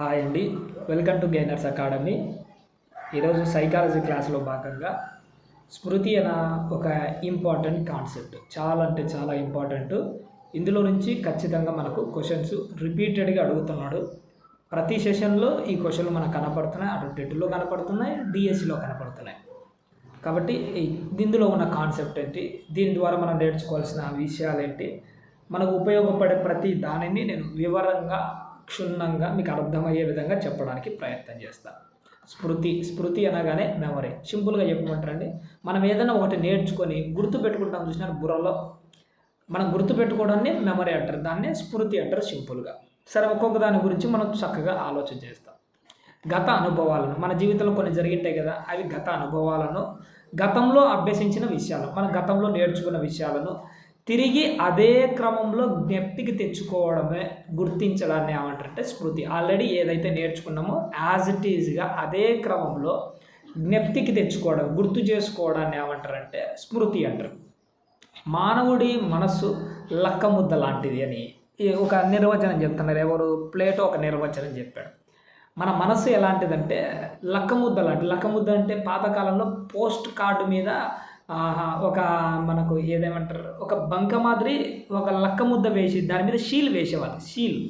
Hi అండి. Welcome to Gainers academy ఈరోజు psychology క్లాస్లో భాగంగా స్మృతి అన్న ఒక ఇంపార్టెంట్ కాన్సెప్ట్ చాలా అంటే చాలా ఇంపార్టెంట్ ఇందులో నుంచి ఖచ్చితంగా మనకు క్వశ్చన్స్ రిపీటెడ్గా అడుగుతున్నాడు. ప్రతి సెషన్లో ఈ క్వశ్చన్లు మనకు కనపడుతున్నాయి. అటు టెట్లో కనపడుతున్నాయి డిఎస్సిలో కనపడుతున్నాయి. కాబట్టి ఇందులో ఉన్న కాన్సెప్ట్ ఏంటి? దీని ద్వారా మనం నేర్చుకోవాల్సిన విషయాలు ఏంటి? మనకు ఉపయోగపడే ప్రతి దానిని నేను వివరంగా క్షుణ్ణంగా మీకు అర్థమయ్యే విధంగా చెప్పడానికి ప్రయత్నం చేస్తాను స్మృతి స్మృతి అనగానే మెమరీ సింపుల్గా చెప్పమంటారండి? మనం ఏదైనా ఒకటి నేర్చుకొని గుర్తు పెట్టుకుంటాం చూసినారు బుర్రలో. మనం గుర్తు పెట్టుకోవడాన్ని మెమరీ అంటారు. దాన్నే స్మృతి అంటారు సింపుల్గా సరే ఒక్కొక్క దాని గురించి మనం చక్కగా ఆలోచన చేస్తాం. గత అనుభవాలను మన జీవితంలో కొన్ని జరిగింటాయి కదా అవి గత అనుభవాలను గతంలో అభ్యసించిన విషయాలు మన గతంలో నేర్చుకున్న విషయాలను తిరిగి అదే క్రమంలో జ్ఞప్తికి తెచ్చుకోవడమే గుర్తించడాన్ని ఏమంటారంటే స్మృతి. ఆల్రెడీ ఏదైతే నేర్చుకున్నామో యాజ్ ఇట్ ఈజ్గా అదే క్రమంలో జ్ఞప్తికి తెచ్చుకోవడం గుర్తు చేసుకోవడాన్ని ఏమంటారంటే స్మృతి అంటారు. మానవుడి మనస్సు లక్కముద్ద లాంటిది అని ఒక నిర్వచనం చెప్తున్నారు. ఎవరు? ప్లేటో ఒక నిర్వచనం చెప్పాడు. మన మనస్సు ఎలాంటిదంటే లక్కముద్ద లాంటి లక్క ముద్ద అంటే పాతకాలంలో పోస్ట్ కార్డు మీద ఒక మనకు ఏదేమంటారు? ఒక బంక మాదిరి ఒక లక్క ముద్ద వేసి దాని మీద షీల్ వేసేవాళ్ళు. షీల్.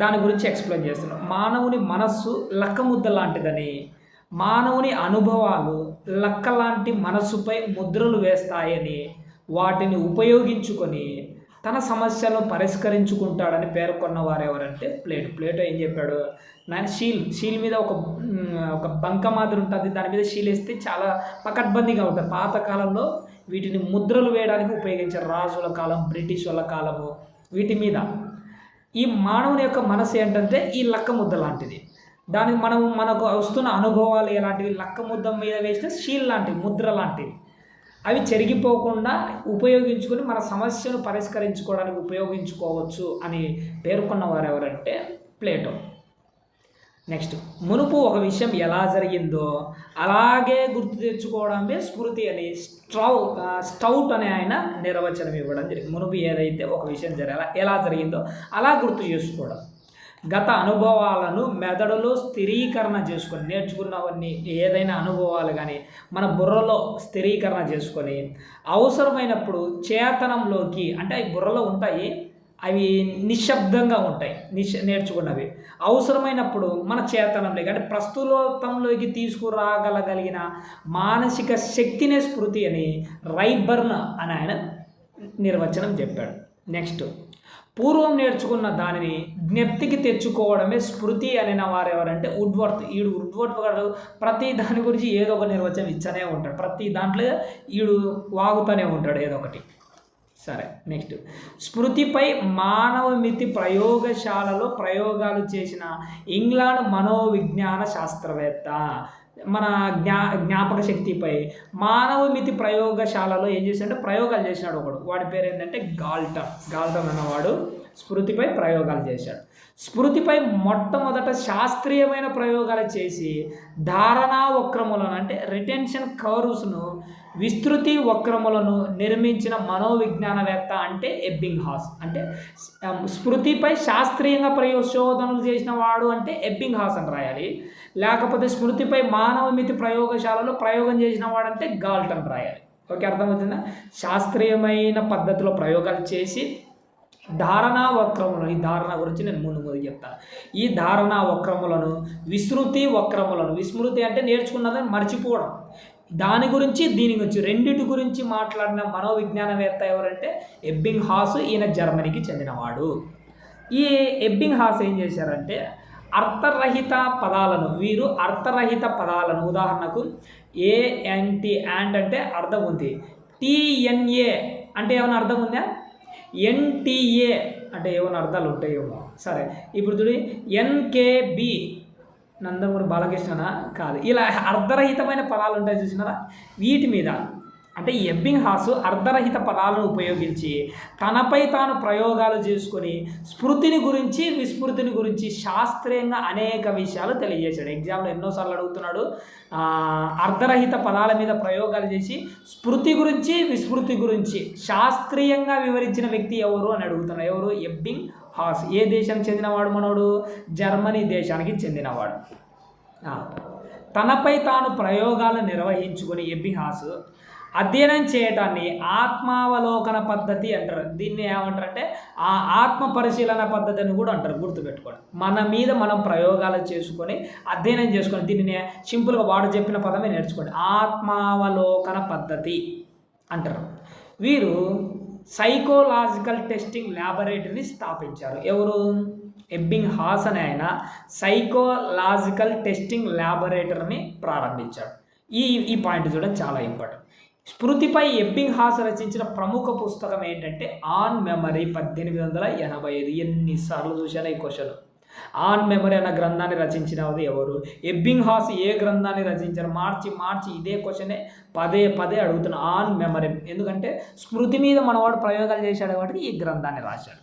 దాని గురించి ఎక్స్ప్లెయిన్ చేస్తున్నాం. మానవుని మనస్సు లక్క ముద్ద లాంటిదని మానవుని అనుభవాలు లక్క లాంటి మనస్సుపై ముద్రలు వేస్తాయని వాటిని ఉపయోగించుకొని తన సమస్యలను పరిష్కరించుకుంటాడని పేర్కొన్న వారు ఎవరంటే ప్లేట్. ప్లేట్ ఏం చెప్పాడు? నాయన షీల్. షీల్ మీద ఒక ఒక బంక మాదిరి ఉంటుంది. దాని మీద షీల్ వేస్తే చాలా పకడ్బందీగా ఉంటుంది. పాతకాలంలో వీటిని ముద్రలు వేయడానికి ఉపయోగించారు రాజుల కాలం బ్రిటిష్ వాళ్ళ కాలము. వీటి మీద ఈ మానవుని యొక్క మనసు ఏంటంటే ఈ లక్క ముద్ద లాంటిది. దానికి మనం మనకు వస్తున్న అనుభవాలు ఎలాంటివి? లక్క ముద్ద మీద వేసిన షీల్ లాంటివి ముద్ర లాంటివి అవి చెరిగిపోకుండా ఉపయోగించుకొని మన సమస్యను పరిష్కరించుకోవడానికి ఉపయోగించుకోవచ్చు అని పేర్కొన్నవారు ఎవరంటే ప్లేటో. నెక్స్ట్ మునుపు ఒక విషయం ఎలా జరిగిందో అలాగే గుర్తు తెచ్చుకోవడమే స్మృతి అని స్ట్రౌ స్టౌట్ అనే ఆయన నిర్వచనం ఇవ్వడం జరిగింది. మునుపు ఏదైతే ఒక విషయం జరగాల ఎలా జరిగిందో అలా గుర్తు చేసుకోవడం. గత అనుభవాలను మెదడులో స్థిరీకరణ చేసుకొని నేర్చుకున్నవన్నీ ఏదైనా అనుభవాలు కానీ మన బుర్రలో స్థిరీకరణ చేసుకొని అవసరమైనప్పుడు చేతనంలోకి అంటే అవి బుర్రలో ఉంటాయి అవి నిశ్శబ్దంగా ఉంటాయి నిశ నేర్చుకున్నవి. అవసరమైనప్పుడు మన చేతనంలోకి అంటే ప్రస్తుతంలోకి తీసుకురాగలగలిగిన మానసిక శక్తినే స్మృతి అని రైబర్న్ అని ఆయన నిర్వచనం చెప్పాడు. నెక్స్ట్. పూర్వం నేర్చుకున్న దానిని జ్ఞప్తికి తెచ్చుకోవడమే స్మృతి అనిన వారు ఎవరంటే ఉడ్వర్త్ ఈడు ఉడ్వర్త్ గారు ప్రతి దాని గురించి ఏదో ఒక నిర్వచనం ఇచ్చనే ఉంటాడు. ప్రతి దాంట్లో ఈడు వాగుతూనే ఉంటాడు ఏదో ఒకటి. సరే నెక్స్ట్ స్మృతిపై మానవ మితి ప్రయోగశాలలో ప్రయోగాలు చేసిన ఇంగ్లాండ్ మనోవిజ్ఞాన శాస్త్రవేత్త మన జ్ఞా జ్ఞాపక శక్తిపై మానవ మితి ప్రయోగశాలలో ఏం చేశాడంటే ప్రయోగాలు చేసినాడు ఒకడు. వాడి పేరు ఏంటంటే గాల్టన్ గాల్టన్ అన్నవాడు స్మృతిపై ప్రయోగాలు చేశాడు. స్మృతిపై మొట్టమొదట శాస్త్రీయమైన ప్రయోగాలు చేసి ధారణా వక్రములను అంటే రిటెన్షన్ కర్వ్స్ను విస్తృతి వక్రములను నిర్మించిన మనోవిజ్ఞానవేత్త అంటే ఎబ్బింగ్ హాస్ అంటే స్మృతిపై శాస్త్రీయంగా ప్రయోశోధనలు చేసిన వాడు అంటే ఎబ్బింగ్ హాస్ అని రాయాలి. లేకపోతే స్మృతిపై మానవ మితి ప్రయోగశాలలో ప్రయోగం చేసిన వాడంటే గాల్టన్ రాయాలి. ఓకే అర్థమవుతుందా? శాస్త్రీయమైన పద్ధతిలో ప్రయోగాలు చేసి ధారణా వక్రములను ఈ ధారణ గురించి నేను ముందు ముందు చెప్తాను. ఈ ధారణా వక్రములను విస్మృతి వక్రములను విస్మృతి అంటే నేర్చుకున్నదని మర్చిపోవడం. దాని గురించి దీని గురించి రెండిటి గురించి మాట్లాడిన మనోవిజ్ఞానవేత్త ఎవరంటే ఎబ్బింగ్ హాస్ ఈయన జర్మనీకి చెందినవాడు. ఈ ఎబ్బింగ్ హాస్ ఏం చేశారంటే అర్థరహిత పదాలను వీరు అర్థరహిత పదాలను ఉదాహరణకు ఏఎన్టి యాండ్ అంటే అర్థం ఉంది. టిఎన్ఏ అంటే ఏమైనా అర్థం ఉందా? ఎన్టీఏ అంటే ఏమైనా అర్థాలు ఉంటాయేమో. సరే ఇప్పుడు చూడండి ఎన్కేబి నందమూరి బాలకృష్ణనా? కాదు. ఇలా అర్ధరహితమైన పదాలు ఉంటాయి చూసినారా? వీటి మీద అంటే ఎబ్బింగ్ హాస్ అర్ధరహిత పదాలను ఉపయోగించి తనపై తాను ప్రయోగాలు చేసుకొని స్మృతిని గురించి విస్మృతిని గురించి శాస్త్రీయంగా అనేక విషయాలు తెలియజేశాడు. ఎగ్జామ్లో ఎన్నోసార్లు అడుగుతున్నాడు. అర్ధరహిత పదాల మీద ప్రయోగాలు చేసి స్మృతి గురించి విస్మృతి గురించి శాస్త్రీయంగా వివరించిన వ్యక్తి ఎవరు అని అడుగుతున్నాడు. ఎవరు? ఎబ్బింగ్ హాస్ ఏ దేశానికి చెందినవాడు మనోడు? జర్మనీ దేశానికి చెందినవాడు. తనపై తాను ప్రయోగాలు నిర్వహించుకుని ఎబ్బిహాస్ అధ్యయనం చేయటాన్ని ఆత్మావలోకన పద్ధతి అంటారు. దీన్ని ఏమంటారంటే ఆ ఆత్మ పరిశీలన పద్ధతి అని కూడా అంటారు గుర్తుపెట్టుకోండి. మన మీద మనం ప్రయోగాలు చేసుకొని అధ్యయనం చేసుకొని దీనిని సింపుల్గా వాడు చెప్పిన పదమే నేర్చుకోండి. ఆత్మావలోకన పద్ధతి అంటారు. వీరు సైకోలాజికల్ టెస్టింగ్ ల్యాబొరేటరీని స్థాపించారు. ఎవరు? ఎబ్బింగ్ హాస్ అని ఆయన సైకోలాజికల్ టెస్టింగ్ ల్యాబొరేటరీని ప్రారంభించాడు ఈ ఈ పాయింట్ చూడడం చాలా ఇంపార్టెంట్. స్మృతిపై ఎబ్బింగ్ హాస్ రచించిన ప్రముఖ పుస్తకం ఏంటంటే ఆన్ మెమరీ పద్దెనిమిది వందల ఎనభై ఐదు ఎన్నిసార్లు చూశాను ఈ క్వశ్చన్? ఆన్ మెమరీ అన్న గ్రంథాన్ని రచించినది ఎవరు? ఎబ్బింగ్ హాస్ ఏ గ్రంథాన్ని రచించారు మార్చి మార్చి ఇదే క్వశ్చనే పదే పదే అడుగుతున్నా ఆన్ మెమరీ ఎందుకంటే స్మృతి మీద మనవాడు ప్రయోగాలు చేశాడు కాబట్టి ఈ గ్రంథాన్ని రాశాడు.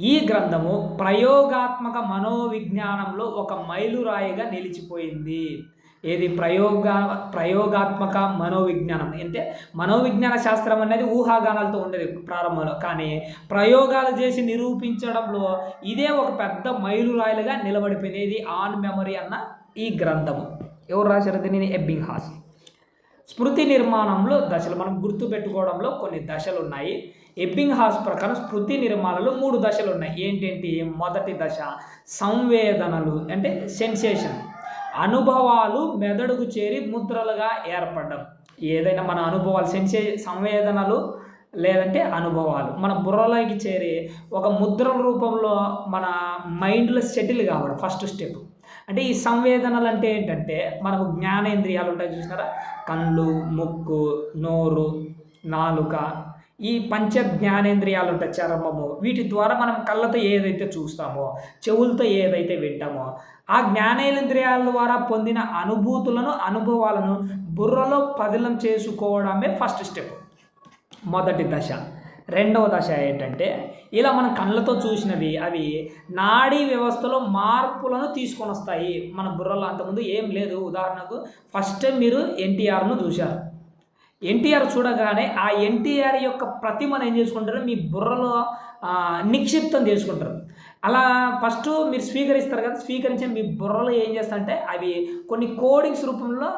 ఈ గ్రంథము ప్రయోగాత్మక మనోవిజ్ఞానంలో ఒక మైలురాయిగా నిలిచిపోయింది. ఏది ప్రయోగ ప్రయోగాత్మక మనోవిజ్ఞానం? అంటే మనోవిజ్ఞాన శాస్త్రం అనేది ఊహాగానాలతో ఉండేది ప్రారంభంలో. కానీ ప్రయోగాలు చేసి నిరూపించడంలో ఇదే ఒక పెద్ద మైలురాయిలుగా నిలబడిపోయింది. ఇది ఆన్ మెమరీ అన్న ఈ గ్రంథము. ఎవరు రాశారు దీనిని? ఎబ్బింగ్ హాస్ స్మృతి నిర్మాణంలో దశలు మనం గుర్తుపెట్టుకోవడంలో కొన్ని దశలు ఉన్నాయి ఎబ్బింగ్ హాస్ ప్రకారం స్మృతి నిర్మాణంలో మూడు దశలు ఉన్నాయి ఏంటేంటి? మొదటి దశ సంవేదనలు అంటే సెన్సేషన్. అనుభవాలు మెదడుకు చేరి ముద్రలుగా ఏర్పడడం. ఏదైనా మన అనుభవాలు సెన్సే సంవేదనలు లేదంటే అనుభవాలు. మన బుర్రలోకి చేరి ఒక ముద్ర రూపంలో మన మైండ్లో సెటిల్ కావడం ఫస్ట్ స్టెప్. అంటే ఈ సంవేదనలు అంటే ఏంటంటే మనకు జ్ఞానేంద్రియాలు ఉంటాయి చూసినారా? కళ్ళు ముక్కు నోరు నాలుక ఈ పంచ జ్ఞానేంద్రియాలు ఉంటాయి చర్మము వీటి ద్వారా మనం కళ్ళతో ఏదైతే చూస్తామో చెవులతో ఏదైతే వింటామో ఆ జ్ఞానేంద్రియాల ద్వారా పొందిన అనుభూతులను అనుభవాలను బుర్రలో పదిలం చేసుకోవడమే ఫస్ట్ స్టెప్ మొదటి దశ. రెండవ దశ ఏంటంటే ఇలా మనం కళ్ళతో చూసినవి అవి నాడీ వ్యవస్థలో మార్పులను తీసుకొని వస్తాయి మన బుర్రలో అంతకుముందు ఏం లేదు. ఉదాహరణకు ఫస్ట్ టైం మీరు ఎన్టీఆర్ను చూశారు. ఎన్టీఆర్ చూడగానే ఆ ఎన్టీఆర్ యొక్క ప్రతిమను ఏం చేసుకుంటారు? మీ బుర్రలో నిక్షిప్తం చేసుకుంటారు. అలా ఫస్ట్ మీరు స్వీకరిస్తారు కదా స్వీకరించే మీ బుర్రలో ఏం చేస్తారంటే అవి కొన్ని కోడింగ్స్ రూపంలో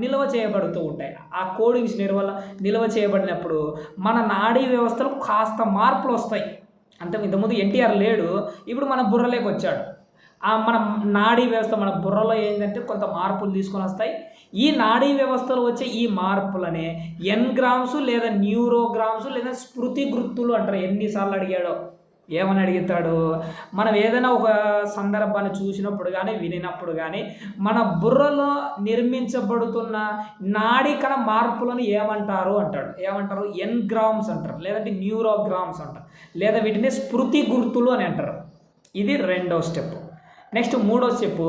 నిల్వ చేయబడుతూ ఉంటాయి. ఆ కోడింగ్స్ నిర్వల నిల్వ చేయబడినప్పుడు మన నాడీ వ్యవస్థలో కాస్త మార్పులు వస్తాయి. అంటే ఇంతకుముందు ఎన్టీఆర్ లేడు ఇప్పుడు మన బుర్రలోకి వచ్చాడు. మన నాడీ వ్యవస్థ మన బుర్రలో ఏంటంటే కొంత మార్పులు తీసుకొని వస్తాయి. ఈ నాడీ వ్యవస్థలో వచ్చే ఈ మార్పులనే ఎన్గ్రామ్స్ లేదా న్యూరోగ్రామ్స్ లేదా స్మృతి గుర్తులు అంటారు. ఎన్నిసార్లు అడిగాడో? ఏమని అడుగుతాడు? మనం ఏదైనా ఒక సందర్భాన్ని చూసినప్పుడు కానీ వినినప్పుడు కానీ మన బుర్రలో నిర్మించబడుతున్న నాడికణ మార్పులను ఏమంటారు అంటాడు. ఏమంటారు? ఎన్గ్రామ్స్ అంటారు. లేదంటే న్యూరోగ్రామ్స్ అంటారు. లేదా వీటిని స్మృతి గుర్తులు అని అంటారు. ఇది రెండో స్టెప్ నెక్స్ట్ మూడో స్టెప్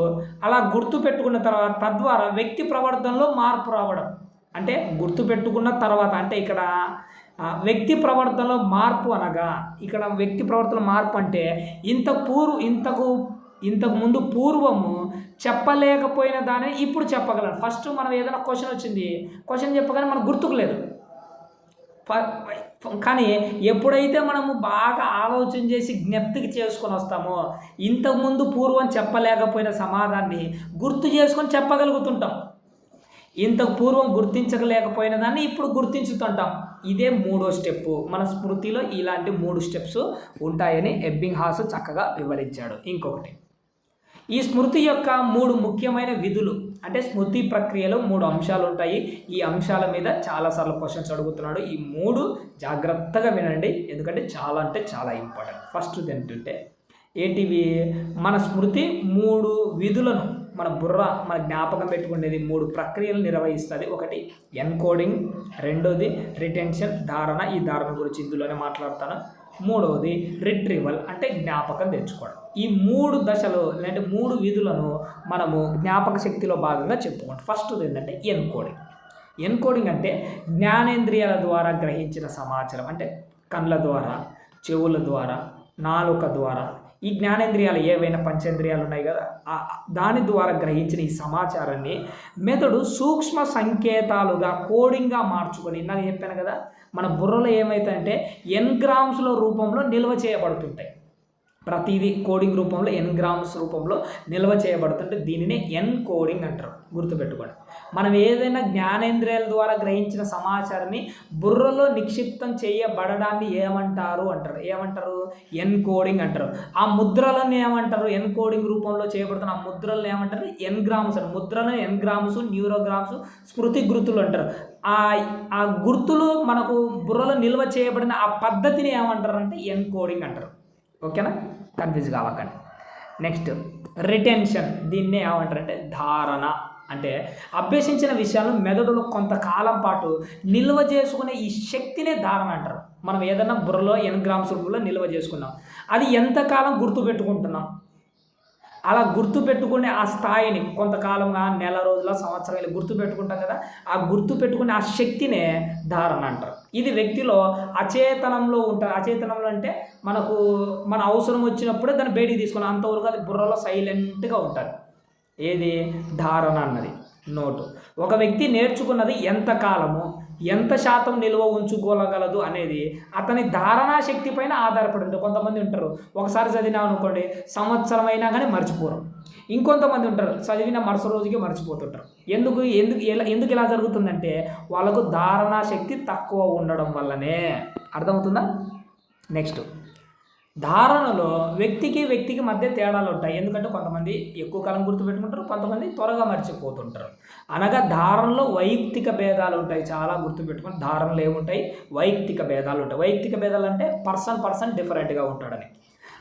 అలా గుర్తు పెట్టుకున్న తర్వాత తద్వారా వ్యక్తి ప్రవర్తనలో మార్పు రావడం. అంటే గుర్తు పెట్టుకున్న తర్వాత అంటే ఇక్కడ వ్యక్తి ప్రవర్తనలో మార్పు అనగా ఇక్కడ వ్యక్తి ప్రవర్తన మార్పు అంటే ఇంత పూర్వ ఇంతకు ఇంతకు ముందు పూర్వము చెప్పలేకపోయిన దానిని ఇప్పుడు చెప్పగలను. ఫస్ట్ మనం ఏదైనా క్వశ్చన్ వచ్చింది క్వశ్చన్ చెప్పగానే మనకు గుర్తుకు లేదు. కానీ ఎప్పుడైతే మనము బాగా ఆలోచన చేసి జ్ఞప్తికి చేసుకొని వస్తామో ఇంతకుముందు పూర్వం చెప్పలేకపోయిన సమాధాన్ని గుర్తు చేసుకొని చెప్పగలుగుతుంటాం. ఇంతకు పూర్వం గుర్తించలేకపోయిన దాన్ని ఇప్పుడు గుర్తించుతుంటాం. ఇదే మూడో స్టెప్ మన స్మృతిలో ఇలాంటి మూడు స్టెప్స్ ఉంటాయని ఎబ్బింగ్ హాస్ చక్కగా వివరించాడు. ఇంకొకటి. ఈ స్మృతి యొక్క మూడు ముఖ్యమైన విధులు అంటే స్మృతి ప్రక్రియలో మూడు అంశాలు ఉంటాయి. ఈ అంశాల మీద చాలాసార్లు క్వశ్చన్స్ అడుగుతున్నాడు. ఈ మూడు జాగ్రత్తగా వినండి. ఎందుకంటే చాలా అంటే చాలా ఇంపార్టెంట్ ఫస్ట్ ఏంటంటే ఏంటివి? మన స్మృతి మూడు విధులను మన బుర్ర మన జ్ఞాపకం పెట్టుకునేది మూడు ప్రక్రియలు నిర్వహిస్తుంది. ఒకటి ఎన్కోడింగ్ రెండోది రిటెన్షన్ ధారణ. ఈ ధారణ గురించి ఇందులోనే మాట్లాడతాను. మూడవది రిట్రీవల్ అంటే జ్ఞాపకం తెచ్చుకోవడం. ఈ మూడు దశలు లేదంటే మూడు విధులను మనము జ్ఞాపక శక్తిలో భాగంగా చెప్పుకుంటాం. ఫస్ట్ ఏంటంటే ఎన్కోడింగ్. ఎన్కోడింగ్ అంటే జ్ఞానేంద్రియాల ద్వారా గ్రహించిన సమాచారం. అంటే కళ్ళ ద్వారా చెవుల ద్వారా నాలుక ద్వారా. ఈ జ్ఞానేంద్రియాలు ఏవైనా పంచేంద్రియాలు ఉన్నాయి కదా? దాని ద్వారా గ్రహించిన ఈ సమాచారాన్ని మెదడు సూక్ష్మ సంకేతాలుగా కోడింగ్గా మార్చుకొని ఇందాక చెప్పాను కదా మన బుర్రలో ఎన్ ఎన్గ్రామ్స్లో రూపంలో నిల్వ చేయబడుతుంటాయి. ప్రతిదీ కోడింగ్ రూపంలో ఎన్ గ్రామ్స్ రూపంలో నిల్వ చేయబడుతుంటే దీనిని ఎన్ కోడింగ్ అంటారు. గుర్తుపెట్టుకోండి. మనం ఏదైనా జ్ఞానేంద్రియాల ద్వారా గ్రహించిన సమాచారాన్ని బుర్రలో నిక్షిప్తం చేయబడడాన్ని ఏమంటారు అంటారు. ఏమంటారు? ఎన్ కోడింగ్ అంటారు. ఆ ముద్రలను ఏమంటారు? ఎన్ కోడింగ్ రూపంలో చేయబడుతున్న ఆ ముద్రలను ఏమంటారు? ఎన్ గ్రామ్స్ అంటారు. ముద్రలను ఎన్ గ్రామ్స్ న్యూరోగ్రామ్స్ స్మృతి గుర్తులు అంటారు. ఆ ఆ గుర్తులు మనకు బుర్రలో నిల్వ చేయబడిన ఆ పద్ధతిని ఏమంటారు అంటే ఎన్ కోడింగ్ అంటారు. ఓకేనా? కన్ఫ్యూజ్ కావకండి. నెక్స్ట్ రిటెన్షన్ దీన్నే ఏమంటారంటే ధారణ. అంటే అభ్యసించిన విషయాలను మెదడులో కొంతకాలం పాటు నిల్వ చేసుకునే ఈ శక్తినే ధారణ అంటారు. మనం ఏదైనా బుర్రలో ఎన్ గ్రామ్స్ రూపంలో నిల్వ చేసుకున్నాం. అది ఎంతకాలం గుర్తుపెట్టుకుంటున్నాం? అలా గుర్తు పెట్టుకునే ఆ స్థాయిని కొంతకాలంగా నెల రోజుల సంవత్సరం ఇలా గుర్తుపెట్టుకుంటాం కదా ఆ గుర్తు పెట్టుకునే ఆ శక్తినే ధారణ అంటారు. ఇది వ్యక్తిలో అచేతనంలో ఉంటుంది అచేతనంలో అంటే మనకు మన అవసరం వచ్చినప్పుడే దాన్ని బయటికి తీసుకుని అంతవరకు అది బుర్రలో సైలెంట్గా ఉంటుంది ఏది? ధారణ అన్నది. నోటు. ఒక వ్యక్తి నేర్చుకున్నది ఎంతకాలము? ఎంత శాతం నిల్వ ఉంచుకోగలదు అనేది అతని ధారణా శక్తి పైన ఆధారపడి ఉంటుంది. కొంతమంది ఉంటారు ఒకసారి చదివినాం అనుకోండి సంవత్సరం అయినా కానీ మర్చిపోరు. ఇంకొంతమంది ఉంటారు చదివిన మరుస రోజుకి మర్చిపోతుంటారు. ఎందుకు ఎందుకు ఎలా ఎందుకు ఇలా జరుగుతుందంటే వాళ్ళకు ధారణా శక్తి తక్కువ ఉండడం వల్లనే. అర్థమవుతుందా? నెక్స్ట్. ధారణలో వ్యక్తికి వ్యక్తికి మధ్య తేడాలు ఉంటాయి. ఎందుకంటే కొంతమంది ఎక్కువ కాలం గుర్తుపెట్టుకుంటారు కొంతమంది త్వరగా మర్చిపోతుంటారు. అనగా ధారణలో వైయక్తిక భేదాలు ఉంటాయి. చాలా గుర్తుపెట్టుకుని ధారణలు ఏముంటాయి? వైయక్తిక భేదాలు ఉంటాయి. వైయక్తిక భేదాలు అంటే పర్సన్ పర్సన్ డిఫరెంట్గా ఉంటాడని.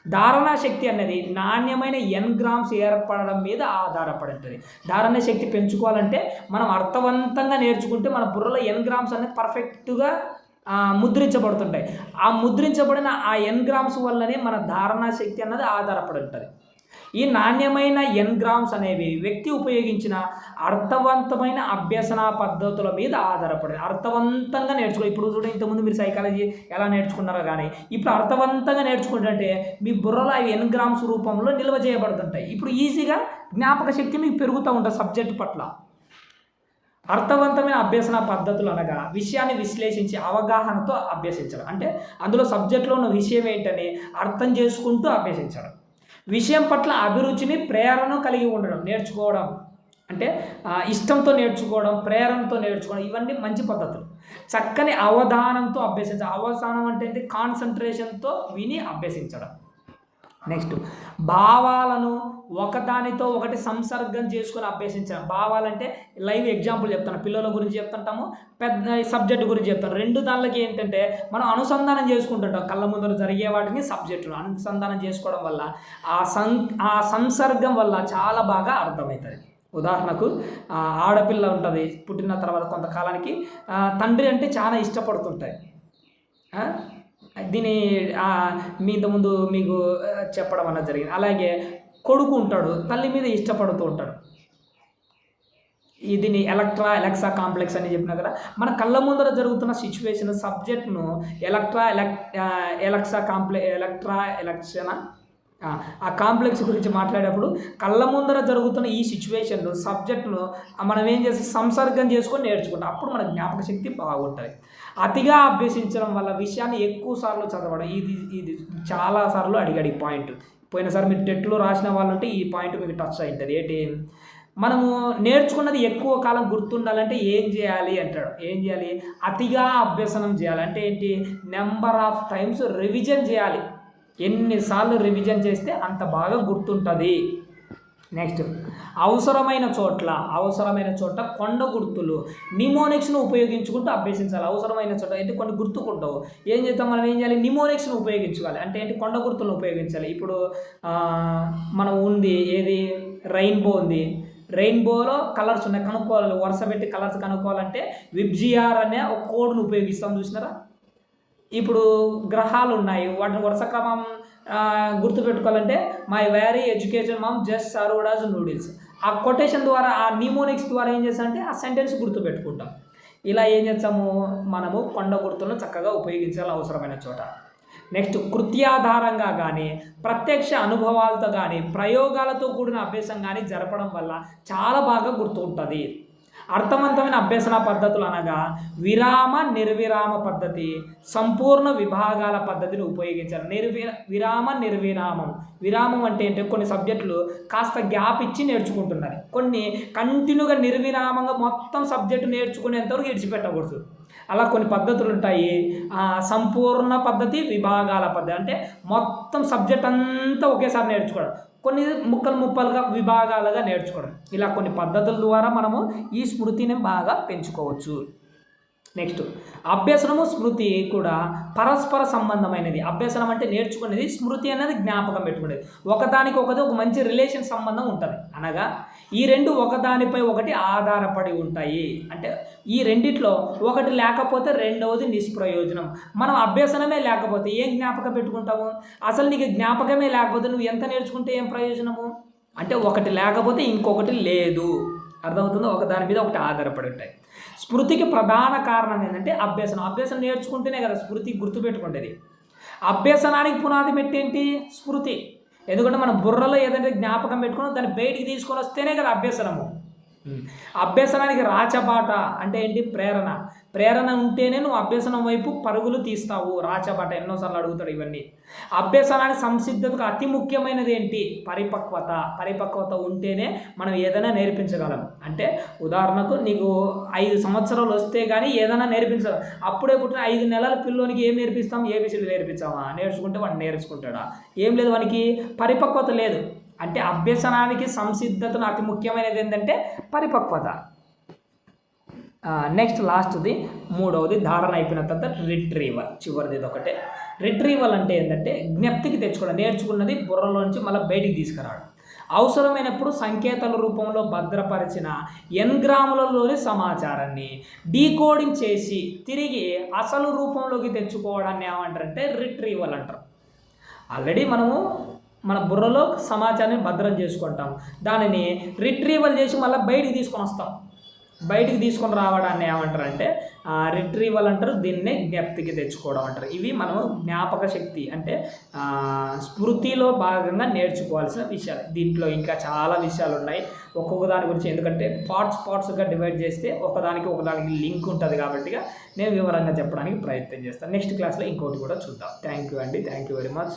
ధారణా శక్తి అనేది నాణ్యమైన ఎన్ గ్రామ్స్ ఏర్పడడం మీద ఆధారపడి ఉంటుంది. ధారణ శక్తి పెంచుకోవాలంటే మనం అర్థవంతంగా నేర్చుకుంటే మన బుర్రలో ఎన్ గ్రామ్స్ అనేది పర్ఫెక్ట్గా ముద్రించబడుతుంటాయి. ఆ ముద్రించబడిన ఆ ఎన్ గ్రామ్స్ వల్లనే మన ధారణా శక్తి అన్నది ఆధారపడి ఉంటుంది ఈ నాణ్యమైన ఎన్ గ్రామ్స్ అనేవి వ్యక్తి ఉపయోగించిన అర్థవంతమైన అభ్యసన పద్ధతుల మీద ఆధారపడి అర్థవంతంగా నేర్చుకో ఇప్పుడు చూడండి ఇంతకుముందు మీరు సైకాలజీ ఎలా నేర్చుకున్నారో కానీ ఇప్పుడు అర్థవంతంగా నేర్చుకుంటుంటే మీ బుర్రలో అవి ఎన్ గ్రామ్స్ రూపంలో నిల్వ చేయబడుతుంటాయి. ఇప్పుడు ఈజీగా జ్ఞాపక శక్తి మీకు పెరుగుతూ ఉంటుంది సబ్జెక్టు పట్ల. అర్థవంతమైన అభ్యసన పద్ధతులు అనగా విషయాన్ని విశ్లేషించి అవగాహనతో అభ్యసించడం. అంటే అందులో సబ్జెక్టులో ఉన్న విషయం ఏంటని అర్థం చేసుకుంటూ అభ్యసించడం. విషయం పట్ల అభిరుచిని ప్రేరణ కలిగి ఉండడం నేర్చుకోవడం. అంటే ఇష్టంతో నేర్చుకోవడం ప్రేరణతో నేర్చుకోవడం ఇవన్నీ మంచి పద్ధతులు. చక్కని అవధానంతో అభ్యసించడం అవధానం అంటే కాన్సన్ట్రేషన్తో విని అభ్యసించడం. నెక్స్ట్ భావాలను ఒకదానితో ఒకటి సంసర్గం చేసుకుని అభ్యసించడం భావాలంటే లైవ్ ఎగ్జాంపుల్ చెప్తాను. పిల్లల గురించి చెప్తుంటాము పెద్ద సబ్జెక్ట్ గురించి చెప్తాను. రెండు దానిలకి ఏంటంటే మనం అనుసంధానం చేసుకుంటుంటాం. కళ్ళ ముందర జరిగే వాటిని సబ్జెక్టులు అనుసంధానం చేసుకోవడం వల్ల ఆ సం ఆ సంసర్గం వల్ల చాలా బాగా అర్థమవుతుంది. ఉదాహరణకు ఆడపిల్ల ఉంటుంది పుట్టిన తర్వాత కొంతకాలానికి తండ్రి అంటే చాలా ఇష్టపడుతుంటాయి. దీని మీ ఇంతకుముందు మీకు చెప్పడం అన్నది జరిగింది. అలాగే కొడుకు ఉంటాడు తల్లి మీద ఇష్టపడుతూ ఉంటాడు. దీన్ని ఎలక్ట్రా ఎలక్సా కాంప్లెక్స్ అని చెప్పిన కదా మన కళ్ళ ముందర జరుగుతున్న సిచ్యువేషన్ సబ్జెక్ట్ను ఎలక్ట్రా ఎలక్ ఎలక్సా కాంప్లె ఎలక్ట్రా ఎలక్షనా ఆ, కాంప్లెక్స్ గురించి మాట్లాడేటప్పుడు కళ్ళ ముందర జరుగుతున్న ఈ సిచ్యువేషన్ సబ్జెక్టును మనం ఏం చేసి సంసర్గం చేసుకొని నేర్చుకుంటాం. అప్పుడు మన జ్ఞాపక శక్తి బాగుంటుంది. అతిగా అభ్యసించడం వల్ల విషయాన్ని ఎక్కువ సార్లు చదవడం ఇది ఇది చాలా సార్లు పాయింట్ పోయినసారి మీరు టెట్లో రాసిన వాళ్ళు ఉంటే ఈ పాయింట్ మీకు టచ్ అవుతుంది ఏంటి? మనము నేర్చుకున్నది ఎక్కువ కాలం గుర్తుండాలంటే ఏం చేయాలి అంటాడు. ఏం చేయాలి? అతిగా అభ్యసనం చేయాలి. అంటే ఏంటి? నెంబర్ ఆఫ్ టైమ్స్ రివిజన్ చేయాలి. ఎన్నిసార్లు రివిజన్ చేస్తే అంత బాగా గుర్తుంటుంది. నెక్స్ట్ అవసరమైన చోట్ల అవసరమైన చోట కొండ గుర్తులు. నిమోనిక్స్ను ఉపయోగించుకుంటూ అభ్యసించాలి. అవసరమైన చోట ఏంటి? కొన్ని గుర్తుకుంటావు ఏం చేద్దాం? మనం ఏం చేయాలి? నిమోనిక్స్ను ఉపయోగించుకోవాలి. అంటే ఏంటి? కొండ గుర్తులను ఉపయోగించాలి. ఇప్పుడు మనం ఉంది ఏది? రెయిన్బో ఉంది. రెయిన్బోలో కలర్స్ ఉన్నాయి. కనుక్కోవాలి. వరుస పెట్టి కలర్స్ కనుక్కోవాలంటే విబ్జిఆర్ అనే ఒక కోడ్ను ఉపయోగిస్తాం. చూసినారా? ఇప్పుడు గ్రహాలు ఉన్నాయి. వాటిని వరుస క్రమం గుర్తుపెట్టుకోవాలంటే my very education mom just served as noodles ఆ కొటేషన్ ద్వారా ఆ నిమోనిక్స్ ద్వారా ఏం చేస్తామంటే ఆ సెంటెన్స్ గుర్తుపెట్టుకుంటాం. ఇలా ఏం చేస్తాము? మనము కొండ గుర్తులను చక్కగా ఉపయోగించాలి అవసరమైన చోట. నెక్స్ట్ కృత్యాధారంగా కానీ ప్రత్యక్ష అనుభవాలతో కానీ ప్రయోగాలతో కూడిన అభ్యాసం కానీ జరపడం వల్ల చాలా బాగా గుర్తుంటుంది అర్థవంతమైన అభ్యసన పద్ధతులు అనగా విరామ నిర్విరామ పద్ధతి సంపూర్ణ విభాగాల పద్ధతిని ఉపయోగించాలి. నిర్వి విరామ నిర్విరామం. విరామం అంటే ఏంటంటే కొన్ని సబ్జెక్టులు కాస్త గ్యాప్ ఇచ్చి నేర్చుకుంటున్నారు కొన్ని కంటిన్యూగా నిర్విరామంగా మొత్తం సబ్జెక్టు నేర్చుకునేంతవరకు విడిచిపెట్టకూడదు. అలా కొన్ని పద్ధతులు ఉంటాయి. సంపూర్ణ పద్ధతి విభాగాల పద్ధతి. అంటే మొత్తం సబ్జెక్ట్ అంతా ఒకేసారి నేర్చుకోవడం. కొన్ని ముక్కలు ముక్కలుగా విభాగాలుగా నేర్చుకోవడం. ఇలా కొన్ని పద్ధతుల ద్వారా మనము ఈ స్మృతిని బాగా పెంచుకోవచ్చు. నెక్స్ట్ అభ్యసనము స్మృతి కూడా పరస్పర సంబంధమైనది. అభ్యసనం అంటే నేర్చుకునేది స్మృతి అనేది జ్ఞాపకం పెట్టుకునేది. ఒకదానికి ఒకటి ఒక మంచి రిలేషన్ సంబంధం ఉంటుంది. అనగా ఈ రెండు ఒకదానిపై ఒకటి ఆధారపడి ఉంటాయి. అంటే ఈ రెండిట్లో ఒకటి లేకపోతే రెండవది నిష్ప్రయోజనం. మనం అభ్యసనమే లేకపోతే ఏం జ్ఞాపకం పెట్టుకుంటాము? అసలు నీకు జ్ఞాపకమే లేకపోతే నువ్వు ఎంత నేర్చుకుంటే ఏం ప్రయోజనము? అంటే ఒకటి లేకపోతే ఇంకొకటి లేదు. అర్థమవుతుందో? ఒకదాని మీద ఒకటి ఆధారపడి ఉంటాయి. స్మృతికి ప్రధాన కారణం ఏంటంటే అభ్యసనం. అభ్యసనం నేర్చుకుంటేనే కదా స్మృతి గుర్తుపెట్టుకుంటుంది. అభ్యసనానికి పునాది పెట్టేంటి స్మృతి. ఎందుకంటే మన బుర్రలో ఏదంటే జ్ఞాపకం పెట్టుకుని దాన్ని బయటికి తీసుకొని వస్తేనే కదా అభ్యసనము. అభ్యసనానికి రాచబాట అంటే ఏంటి? ప్రేరణ. ప్రేరణ ఉంటేనే నువ్వు అభ్యసనం వైపు పరుగులు తీస్తావు. రాచబాట ఎన్నోసార్లు అడుగుతాడు ఇవన్నీ. అభ్యసనానికి సంసిద్ధతకు అతి ముఖ్యమైనది ఏంటి? పరిపక్వత. పరిపక్వత ఉంటేనే మనం ఏదైనా నేర్పించగలం. అంటే ఉదాహరణకు నీకు ఐదు సంవత్సరాలు వస్తే కానీ ఏదైనా నేర్పించగలం అప్పుడే పుట్టిన ఐదు నెలల పిల్లోనికి ఏం నేర్పిస్తాం? ఏబిసిడి నేర్పించామా నేర్చుకుంటే వాడిని నేర్చుకుంటాడా? ఏం లేదు వానికి. పరిపక్వత లేదు. అంటే అభ్యసనానికి సంసిద్ధతను అతి ముఖ్యమైనది ఏంటంటే పరిపక్వత. నెక్స్ట్ లాస్ట్ది మూడవది ధారణ అయిపోయిన తర్వాత రిట్రీవల్ చివరిది ఇది ఒకటే. రిట్రీవల్ అంటే ఏంటంటే జ్ఞప్తికి తెచ్చుకోవడం. నేర్చుకున్నది బుర్రలోంచి మళ్ళీ బయటికి తీసుకురావడం. అవసరమైనప్పుడు సంకేతాల రూపంలో భద్రపరిచిన ఎన్గ్రాములలోని సమాచారాన్ని డీకోడింగ్ చేసి తిరిగి అసలు రూపంలోకి తెచ్చుకోవడాన్ని ఏమంటారంటే రిట్రీవల్ అంటారు. ఆల్రెడీ మనము మన బుర్రలో సమాచారాన్ని భద్రం చేసుకుంటాం. దానిని రిట్రీవల్ చేసి మళ్ళీ బయటికి తీసుకొని వస్తాం. బయటికి తీసుకొని రావడాన్ని ఏమంటారు అంటే రిట్రీవల్ అంటారు దీన్నే జ్ఞప్తికి తెచ్చుకోవడం అంటారు. ఇవి మనము జ్ఞాపక శక్తి అంటే స్మృతిలో భాగంగా నేర్చుకోవాల్సిన విషయాలు. దీంట్లో ఇంకా చాలా విషయాలు ఉన్నాయి. ఒక్కొక్క దాని గురించి ఎందుకంటే పార్ట్స్ పార్ట్స్గా డివైడ్ చేస్తే ఒకదానికి ఒకదానికి లింక్ ఉంటుంది కాబట్టి నేను వివరంగా చెప్పడానికి ప్రయత్నం చేస్తాను. నెక్స్ట్ క్లాస్లో ఇంకోటి కూడా చూద్దాం. థ్యాంక్ యూ అండి. Thank you very much